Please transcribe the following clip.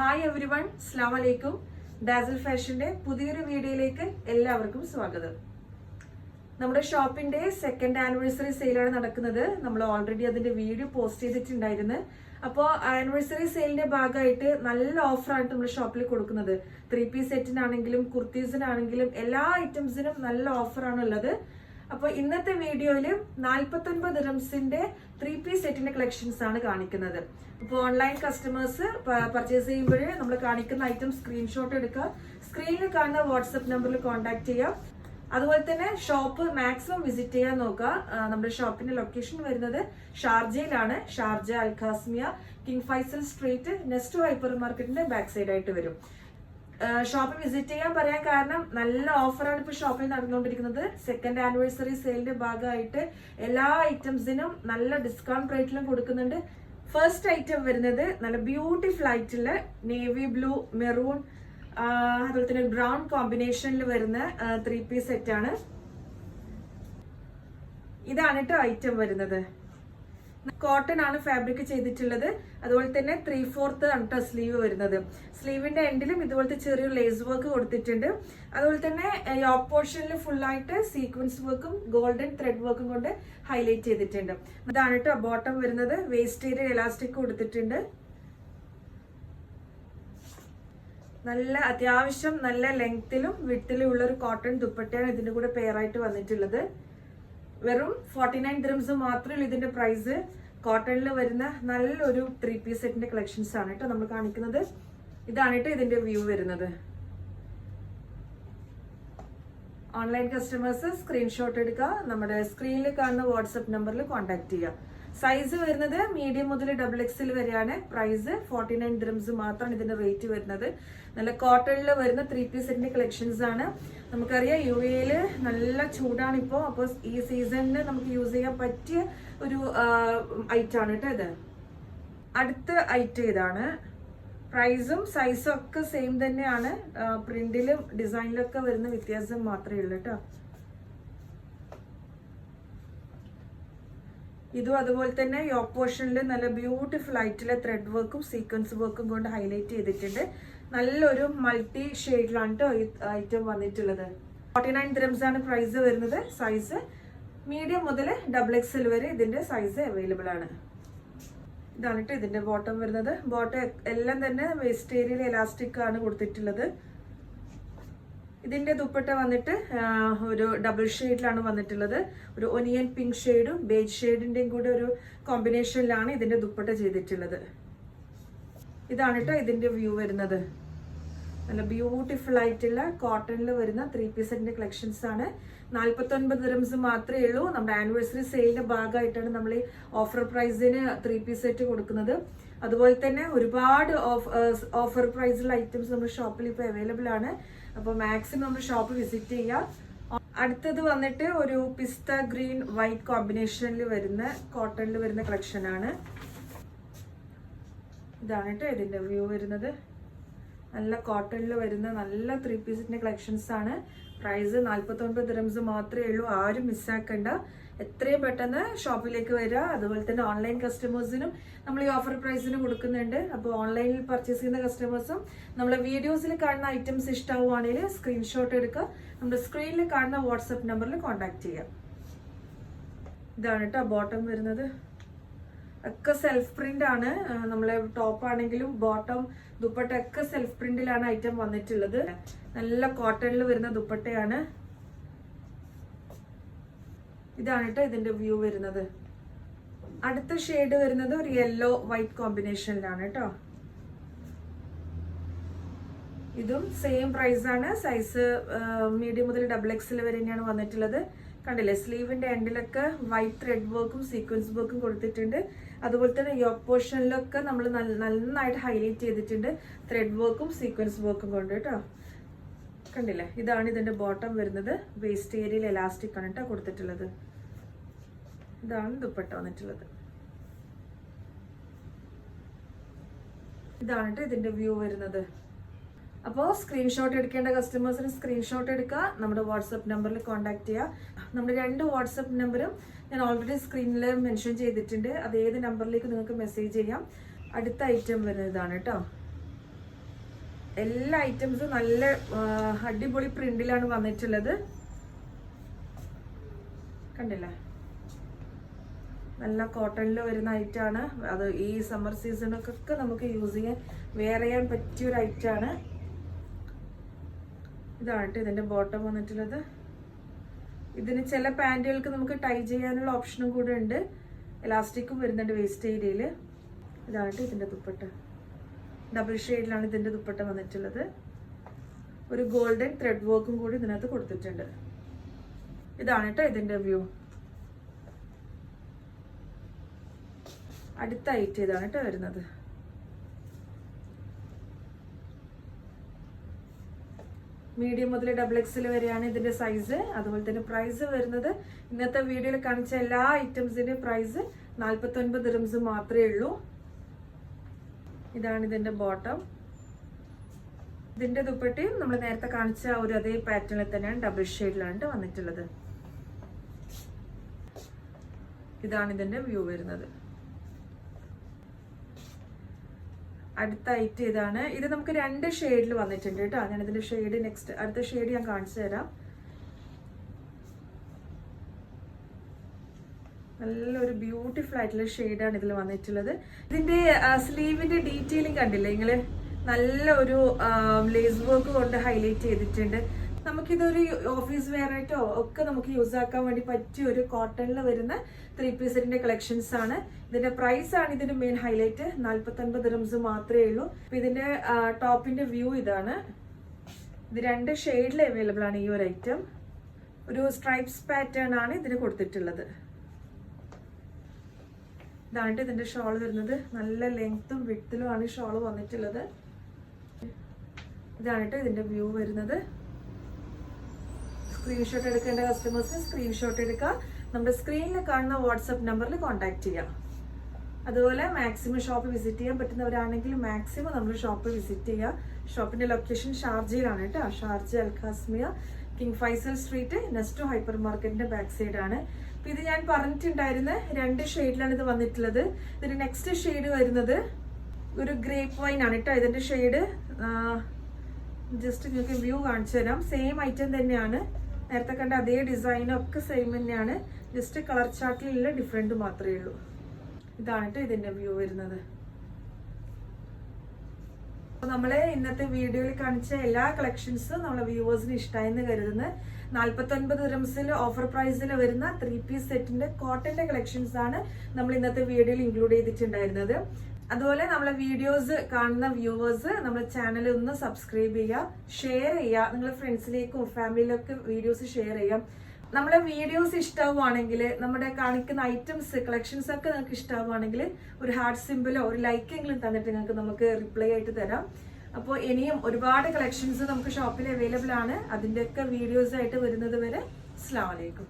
Hi every one അസ്ലാം ഡാസൽ ഫാഷന്റെ പുതിയൊരു വീഡിയോയിലേക്ക് എല്ലാവർക്കും സ്വാഗതം. നമ്മുടെ ഷോപ്പിന്റെ സെക്കൻഡ് ആനിവേഴ്സറി സെയിലാണ് നടക്കുന്നത്. നമ്മൾ ഓൾറെഡി അതിന്റെ വീഡിയോ പോസ്റ്റ് ചെയ്തിട്ടുണ്ടായിരുന്നു. അപ്പോൾ ആനിവേഴ്സറി സെയിലിന്റെ ഭാഗമായിട്ട് നല്ല ഓഫറാണ് നമ്മൾ ഷോപ്പിൽ കൊടുക്കുന്നത്. ത്രീ പീസ് സെറ്റിനാണെങ്കിലും കുർത്തീസിനാണെങ്കിലും എല്ലാ ഐറ്റംസിനും നല്ല ഓഫറാണ് ഉള്ളത്. അപ്പൊ ഇന്നത്തെ വീഡിയോയിൽ നാൽപ്പത്തൊൻപത് ഡ്രംസിന്റെ ത്രീ പീസ് സെറ്റിന്റെ കളക്ഷൻസ് ആണ് കാണിക്കുന്നത്. അപ്പോൾ ഓൺലൈൻ കസ്റ്റമേഴ്സ് പർച്ചേസ് ചെയ്യുമ്പോൾ നമ്മൾ കാണിക്കുന്ന ഐറ്റം സ്ക്രീൻഷോട്ട് എടുക്കുക. സ്ക്രീനിൽ കാണുന്ന വാട്സപ്പ് നമ്പറിൽ കോൺടാക്ട് ചെയ്യാം അതുപോലെ തന്നെ ഷോപ്പ് മാക്സിമം വിസിറ്റ് ചെയ്യാൻ നോക്കുക. നമ്മുടെ ഷോപ്പിന്റെ ലൊക്കേഷൻ വരുന്നത് ഷാർജയിലാണ്. Sharjah Al Qasimia king Faisal street Nest hyper മാർക്കറ്റിന്റെ ബാക്ക് സൈഡ് ആയിട്ട് വരും. ഷോപ്പ് വിസിറ്റ് ചെയ്യാൻ പറയാൻ കാരണം നല്ല ഓഫറാണ് ഇപ്പോൾ ഷോപ്പിൽ നടന്നുകൊണ്ടിരിക്കുന്നത്. സെക്കൻഡ് ആനിവേഴ്സറി സെയിലിന്റെ ഭാഗമായിട്ട് എല്ലാ ഐറ്റംസിനും നല്ല ഡിസ്കൗണ്ട് റേറ്റിലും കൊടുക്കുന്നുണ്ട്. ഫസ്റ്റ് ഐറ്റം വരുന്നത് നല്ല ബ്യൂട്ടിഫുൾ ആയിട്ടുള്ള നേവി ബ്ലൂ മെറൂൺ അതുപോലെ തന്നെ ബ്രൗൺ കോമ്പിനേഷനിൽ വരുന്ന ത്രീ പീസ് സെറ്റ് ആണ്. ഇതാണ് കേട്ടോ ഐറ്റം വരുന്നത്. കോട്ടൺ ആണ് ഫാബ്രിക് ചെയ്തിട്ടുള്ളത്. അതുപോലെ തന്നെ ത്രീ ഫോർത്ത് ആണ് സ്ലീവ് വരുന്നത്. സ്ലീവിന്റെ എൻഡിലും ഇതുപോലത്തെ ചെറിയൊരു ലേസ് വർക്ക് കൊടുത്തിട്ടുണ്ട്. അതുപോലെ തന്നെ യോക്ക് പോർഷനിൽ ഫുൾ ആയിട്ട് സീക്വൻസ് വർക്കും ഗോൾഡൻ ത്രെഡ് വർക്കും കൊണ്ട് ഹൈലൈറ്റ് ചെയ്തിട്ടുണ്ട്. അതാണ് കേട്ടോ ബോട്ടം വരുന്നത്. വേസ്റ്റ് ഏരിയ എലാസ്റ്റിക് കൊടുത്തിട്ടുണ്ട്. നല്ല അത്യാവശ്യം നല്ല ലെങ്ത്തിലും വിട്ടിലും ഉള്ള ഒരു കോട്ടൺ ദുപ്പട്ടയാണ് ഇതിന്റെ കൂടെ പെയറായിട്ട് വന്നിട്ടുള്ളത്. വെറും ഫോർട്ടി നയൻ ദ്രംസ് മാത്രമേ ഉള്ളൂ. ഇതിന്റെ പ്രൈസ് കോട്ടണിൽ വരുന്ന നല്ലൊരു ത്രീ പീസ് സെറ്റിന്റെ കളക്ഷൻസ് ആണ് കേട്ടോ നമ്മൾ കാണിക്കുന്നത്. ഇതാണ് കേട്ടോ ഇതിന്റെ വ്യൂ വരുന്നത്. ഓൺലൈൻ കസ്റ്റമേഴ്സ് സ്ക്രീൻഷോട്ട് എടുക്കുക നമ്മുടെ സ്ക്രീനിൽ കാണുന്ന വാട്സപ്പ് നമ്പറിൽ കോൺടാക്ട് ചെയ്യുക സൈസ് വരുന്നത് മീഡിയം മുതൽ ഡബിൾ എക്സിൽ വരെയാണ്. പ്രൈസ് ഫോർട്ടി നയൻ ഡ്രംസ് മാത്രമാണ് ഇതിന്റെ റേറ്റ് വരുന്നത്. നല്ല കോട്ടണിൽ വരുന്ന ത്രീ പീസ് സെറ്റിന്റെ കളക്ഷൻസ് ആണ്. നമുക്കറിയാം യു എയിൽ നല്ല ചൂടാണ് ഇപ്പോൾ അപ്പോൾ ഈ സീസണിന് നമുക്ക് യൂസ് ചെയ്യാൻ പറ്റിയ ഒരു ഐറ്റം ആണ് കേട്ടോ ഇത്. അടുത്ത ഐറ്റം ഇതാണ്. പ്രൈസും സൈസും ഒക്കെ സെയിം തന്നെയാണ്. പ്രിന്റിലും ഡിസൈനിലൊക്കെ വരുന്ന വ്യത്യാസം മാത്രമേ ഉള്ളൂ കേട്ടോ. ഇതും അതുപോലെ തന്നെ ഈ ഓപ്പോഷനിൽ നല്ല ബ്യൂട്ടിഫുൾ ആയിട്ടുള്ള ത്രെഡ് വർക്കും സീക്വൻസ് വർക്കും കൊണ്ട് ഹൈലൈറ്റ് ചെയ്തിട്ടുണ്ട്. നല്ലൊരു മൾട്ടി ഷെയ്ഡിലാണ് ഈ ഐറ്റം വന്നിട്ടുള്ളത്. ഫോർട്ടി നയൻ ദ്രംസ് ആണ് പ്രൈസ് വരുന്നത്. സൈസ് മീഡിയം മുതൽ ഡബിൾ എക്സൽ വരെ ഇതിന്റെ സൈസ് അവൈലബിൾ ആണ്. ഇതാണ് ഇതിന്റെ ബോട്ടം വരുന്നത്. ബോട്ടം എല്ലാം തന്നെ വേസ്റ്റ് ഏരിയയിൽ എലാസ്റ്റിക് ആണ് കൊടുത്തിട്ടുള്ളത്. ഇതിന്റെ ദുപ്പട്ട വന്നിട്ട് ഒരു ഡബിൾ ഷെയ്ഡിലാണ് വന്നിട്ടുള്ളത്. ഒരു ഒനിയൻ പിങ്ക് ഷെയ്ഡും ബേജ് ഷെയ്ഡിന്റെയും കൂടെ ഒരു കോമ്പിനേഷനിലാണ് ഇതിന്റെ ദുപ്പട്ട ചെയ്തിട്ടുള്ളത്. ഇതാണ് കേട്ടോ ഇതിന്റെ വ്യൂ വരുന്നത്. നല്ല ബ്യൂട്ടിഫുൾ ആയിട്ടുള്ള കോട്ടണിൽ വരുന്ന ത്രീ പീസിന്റെ കളക്ഷൻസ് ആണ്. നാൽപ്പത്തൊൻപത് റംസ് മാത്രമേ ഉള്ളൂ. നമ്മുടെ ആനിവേഴ്സറി സെയിലിന്റെ ഭാഗമായിട്ടാണ് നമ്മൾ ഈ ഓഫർ പ്രൈസിന് ത്രീ പീസ് സെറ്റ് കൊടുക്കുന്നത്. അതുപോലെ തന്നെ ഒരുപാട് ഓഫർ പ്രൈസിലുള്ള ഐറ്റംസ് നമ്മുടെ ഷോപ്പിൽ ഇപ്പോൾ അവൈലബിൾ ആണ്. അപ്പോൾ മാക്സിമം നമ്മുടെ ഷോപ്പ് വിസിറ്റ് ചെയ്യുക അടുത്തത് വന്നിട്ട് ഒരു പിസ്ത ഗ്രീൻ വൈറ്റ് കോമ്പിനേഷനിൽ വരുന്ന കോട്ടണിൽ വരുന്ന കളക്ഷൻ ആണ്. ഇതാണ് കേട്ടോ ഇതിന്റെ വ്യൂ വരുന്നത്. നല്ല കോട്ടണിൽ വരുന്ന നല്ല ത്രീ പീസിന്റെ കളക്ഷൻസ് ആണ്. പ്രൈസ് നാൽപ്പത്തി ഒൻപത് റംസ് മാത്രമേ ഉള്ളൂ. ആരും മിസ്സാക്കണ്ട എത്രയും പെട്ടെന്ന് ഷോപ്പിലേക്ക് വരിക. അതുപോലെ തന്നെ ഓൺലൈൻ കസ്റ്റമേഴ്സിനും നമ്മൾ ഈ ഓഫർ പ്രൈസിന് കൊടുക്കുന്നുണ്ട്. അപ്പോൾ ഓൺലൈനിൽ പർച്ചേസ് ചെയ്യുന്ന കസ്റ്റമേഴ്സും നമ്മളെ വീഡിയോസിൽ കാണുന്ന ഐറ്റംസ് ഇഷ്ടമാവുകയാണെങ്കിൽ സ്ക്രീൻഷോട്ട് എടുക്കുക. നമ്മുടെ സ്ക്രീനിൽ കാണുന്ന വാട്സപ്പ് നമ്പറിൽ കോൺടാക്ട് ചെയ്യുക. ഇതാണ് കേട്ടോ ബോട്ടം വരുന്നത്. ഒക്കെ സെൽഫ് പ്രിന്റ് ആണ് നമ്മളെ ടോപ്പ് ആണെങ്കിലും ബോട്ടം ദുപ്പട്ട ഒക്കെ സെൽഫ് പ്രിന്റിലാണ് ഐറ്റം വന്നിട്ടുള്ളത്. നല്ല കോട്ടണിൽ വരുന്ന ദുപ്പട്ടയാണ്. ഇതാണ് കേട്ടോ ഇതിന്റെ വ്യൂ വരുന്നത്. അടുത്ത ഷെയ്ഡ് വരുന്നത് ഒരു യെല്ലോ വൈറ്റ് കോമ്പിനേഷനിലാണ് കേട്ടോ ഇതും സെയിം പ്രൈസ് ആണ്. സൈസ് മീഡിയം മുതൽ ഡബിൾ എക്സിൽ വരെ തന്നെയാണ് വന്നിട്ടുള്ളത്. കണ്ടില്ലേ? സ്ലീവിന്റെ എൻഡിലൊക്കെ വൈറ്റ് ത്രെഡ് വർക്കും സീക്വൻസ് വർക്കും കൊടുത്തിട്ടുണ്ട്. അതുപോലെ തന്നെ യോക്ക് പോർഷനിലൊക്കെ നമ്മൾ നന്നായിട്ട് ഹൈലൈറ്റ് ചെയ്തിട്ടുണ്ട്. ത്രെഡ് വർക്കും സീക്വൻസ് വർക്കും കൊണ്ട് കേട്ടോ. കണ്ടില്ലേ? ഇതാണ് ഇതിന്റെ ബോട്ടം വരുന്നത്. വേസ്റ്റ് ഏരിയയിൽ എലാസ്റ്റിക് ആണ് കേട്ടോ കൊടുത്തിട്ടുള്ളത്. ഇതാണ് ദുപ്പട്ട വന്നിട്ടുള്ളത്. ഇതാണ് കേട്ടോ ഇതിന്റെ വ്യൂ വരുന്നത്. അപ്പോൾ സ്ക്രീൻഷോട്ട് എടുക്കേണ്ട കസ്റ്റമേഴ്സിന് സ്ക്രീൻഷോട്ട് എടുക്കുക നമ്മുടെ വാട്സപ്പ് നമ്പറിൽ കോൺടാക്ട് ചെയ്യുക നമ്മുടെ രണ്ട് വാട്സപ്പ് നമ്പറും ഞാൻ ഓൾറെഡി സ്ക്രീനിൽ മെൻഷൻ ചെയ്തിട്ടുണ്ട്. അത് ഏത് നമ്പറിലേക്ക് നിങ്ങൾക്ക് മെസ്സേജ് ചെയ്യാം. അടുത്ത ഐറ്റം വരുന്നതാണ് കേട്ടോ എല്ലാ ഐറ്റംസും നല്ല അടിപൊളി പ്രിന്റിലാണ് വന്നിട്ടുള്ളത്. കണ്ടില്ലേ? നല്ല കോട്ടണിൽ വരുന്ന ഐറ്റാണ് അത് ഈ സമ്മർ സീസണൊക്കെ നമുക്ക് യൂസ് ചെയ്യാൻ വെയർ ചെയ്യാൻ പറ്റിയൊരു ഐറ്റാണ് ഇതാണ് ഇതിന്റെ ബോട്ടം വന്നിട്ടുള്ളത്. ഇതിന് ചില പാന്റുകൾക്ക് നമുക്ക് ടൈ ചെയ്യാനുള്ള ഓപ്ഷനും കൂടെ ഉണ്ട്. എലാസ്റ്റിക്കും വരുന്നുണ്ട് വേസ്റ്റ് ഏരിയയിൽ ഇതാണ് ഇതിന്റെ ദുപ്പട്ട. ഡബിൾ ഷെയ്ഡിലാണ് ഇതിന്റെ ദുപ്പട്ട വന്നിട്ടുള്ളത്. ഒരു ഗോൾഡൻ ത്രെഡ് വർക്കും കൂടി ഇതിനകത്ത് കൊടുത്തിട്ടുണ്ട്. ഇതാണ് കേട്ടോ ഇതിന്റെ വ്യൂ അടുത്ത ഐറ്റം ഇതാണ് കേട്ടോ വരുന്നത്. മീഡിയം മുതൽ ഡബിൾ എക്സിൽ വരെയാണ് ഇതിന്റെ സൈസ് അതുപോലെ തന്നെ പ്രൈസ് വരുന്നത് ഇന്നത്തെ വീഡിയോയിൽ കാണിച്ച എല്ലാ ഐറ്റംസിന്റെ പ്രൈസ് നാൽപ്പത്തി ഒൻപത് റിംസ് മാത്രമേ ഉള്ളൂ. ഇതാണ് ഇതിന്റെ ബോട്ടം ഇതിന്റെ ദുപ്പട്ടയും നമ്മൾ നേരത്തെ കാണിച്ച ഒരു അതേ പാറ്റേണിൽ തന്നെയാണ് ഡബിൾ ഷെയ്ഡിലാണ് വന്നിട്ടുള്ളത്. ഇതാണ് ഇതിന്റെ വ്യൂ വരുന്നത്. അടുത്ത ഐറ്റം ഇതാണ് ഇത് നമുക്ക് രണ്ട് ഷെയ്ഡിൽ വന്നിട്ടുണ്ട് കേട്ടോ. ഇതിന്റെ ഷെയ്ഡ് നെക്സ്റ്റ് അടുത്ത ഷെയ്ഡ് ഞാൻ കാണിച്ചു തരാം. നല്ലൊരു ബ്യൂട്ടിഫുൾ ആയിട്ടുള്ള ഷെയ്ഡാണ് ഇതിൽ വന്നിട്ടുള്ളത്. ഇതിന്റെ സ്ലീവിന്റെ ഡീറ്റെയിലിംഗ് കണ്ടില്ലേ? നിങ്ങൾ നല്ല ഒരു ലേസ് വർക്ക് കൊണ്ട് ഹൈലൈറ്റ് ചെയ്തിട്ടുണ്ട്. നമുക്കിതൊരു ഓഫീസ് വെയർ ആയിട്ടോ ഒക്കെ നമുക്ക് യൂസ് ആക്കാൻ വേണ്ടി പറ്റിയ ഒരു കോട്ടണിൽ വരുന്ന ത്രീ പീസിന്റെ കളക്ഷൻസ് ആണ്. ഇതിന്റെ പ്രൈസ് ആണ് ഇതിന്റെ മെയിൻ ഹൈലൈറ്റ് നാല്പത്തി അൻപത് റംസ് മാത്രമേ ഉള്ളൂ. ഇതിന്റെ ടോപ്പിന്റെ വ്യൂ ഇതാണ്. ഇത് രണ്ട് ഷെയ്ഡിൽ അവൈലബിൾ ആണ് ഈ ഒരു ഐറ്റം ഒരു സ്ട്രൈപ്സ് പാറ്റേൺ ആണ് ഇതിന് കൊടുത്തിട്ടുള്ളത്. ഇതാണ് ഇതിന്റെ ഷോൾ വരുന്നത്. നല്ല ലെങ്ത്തും വിട്ടിലുമാണ് ഷോൾ വന്നിട്ടുള്ളത്. ഇതാണ് ഇതിന്റെ വ്യൂ വരുന്നത്. സ്ക്രീൻഷോട്ട് എടുക്കേണ്ട കസ്റ്റമേഴ്സ് സ്ക്രീൻഷോട്ട് എടുക്കുക നമ്മുടെ സ്ക്രീനിൽ കാണുന്ന വാട്സപ്പ് നമ്പറിൽ കോൺടാക്ട് ചെയ്യാം. അതുപോലെ മാക്സിമം ഷോപ്പ് വിസിറ്റ് ചെയ്യാൻ പറ്റുന്നവരാണെങ്കിൽ മാക്സിമം നമ്മൾ ഷോപ്പ് വിസിറ്റ് ചെയ്യുക ഷോപ്പിന്റെ ലൊക്കേഷൻ ഷാർജയിലാണ് കേട്ടോ. Sharjah Al Qasimia king Faisal street Nesto hyper മാർക്കറ്റിന്റെ ബാക്ക് സൈഡ് ആണ്. അപ്പൊ ഇത് ഞാൻ പറഞ്ഞിട്ടുണ്ടായിരുന്ന രണ്ട് ഷെയ്ഡിലാണ് ഇത് വന്നിട്ടുള്ളത്. ഇതിന്റെ നെക്സ്റ്റ് ഷെയ്ഡ് വരുന്നത് ഒരു ഗ്രേപ്പ് വൈൻ ആണ് കേട്ടോ. ഇതിന്റെ ഷെയ്ഡ് ജസ്റ്റ് നിങ്ങൾക്ക് വ്യൂ കാണിച്ചു തരാം സെയിം ഐറ്റം തന്നെയാണ്. നേരത്തെ കണ്ട അതേ ഡിസൈനും ഒക്കെ സെയിം തന്നെയാണ്. ജസ്റ്റ് കളർ ചാർട്ടിലുള്ള ഡിഫറെന്റ് മാത്രമേ ഉള്ളൂ. ഇതാണ് ഇതിന്റെ വ്യൂ വരുന്നത്. നമ്മൾ ഇന്നത്തെ വീഡിയോയിൽ കാണിച്ച എല്ലാ കളക്ഷൻസും നമ്മളെ വ്യൂവേഴ്സിന് ഇഷ്ടമായെന്ന് കരുതുന്നു. നാല്പത്തി ഒൻപത് റംസിൽ ഓഫർ പ്രൈസിൽ വരുന്ന ത്രീ പീസ് സെറ്റിന്റെ കോട്ടന്റെ കളക്ഷൻസ് ആണ് നമ്മൾ ഇന്നത്തെ വീഡിയോയിൽ ഇൻക്ലൂഡ് ചെയ്തിട്ടുണ്ടായിരുന്നത്. അതുപോലെ നമ്മളെ വീഡിയോസ് കാണുന്ന വ്യൂവേഴ്സ് നമ്മുടെ ചാനൽ ഒന്ന് സബ്സ്ക്രൈബ് ചെയ്യുക ഷെയർ ചെയ്യുക നിങ്ങളുടെ ഫ്രണ്ട്സിലേക്കും ഫാമിലിയിലൊക്കെ വീഡിയോസ് ഷെയർ ചെയ്യാം നമ്മളെ വീഡിയോസ് ഇഷ്ടമാവുകയാണെങ്കിൽ നമ്മുടെ കാണിക്കുന്ന ഐറ്റംസ് കളക്ഷൻസ് ഒക്കെ നിങ്ങൾക്ക് ഇഷ്ടമാവുകയാണെങ്കിൽ ഒരു ഹാർട്ട് സിമ്പിളോ ഒരു ലൈക്കെങ്കിലും തന്നിട്ട് നിങ്ങൾക്ക് നമുക്ക് റിപ്ലൈ ആയിട്ട് തരാം. അപ്പോൾ ഇനിയും ഒരുപാട് കളക്ഷൻസ് നമുക്ക് ഷോപ്പിൽ അവൈലബിൾ ആണ്. അതിന്റെയൊക്കെ വീഡിയോസ് ആയിട്ട് വരുന്നത് വരെ അസ്സാം വലൈക്കും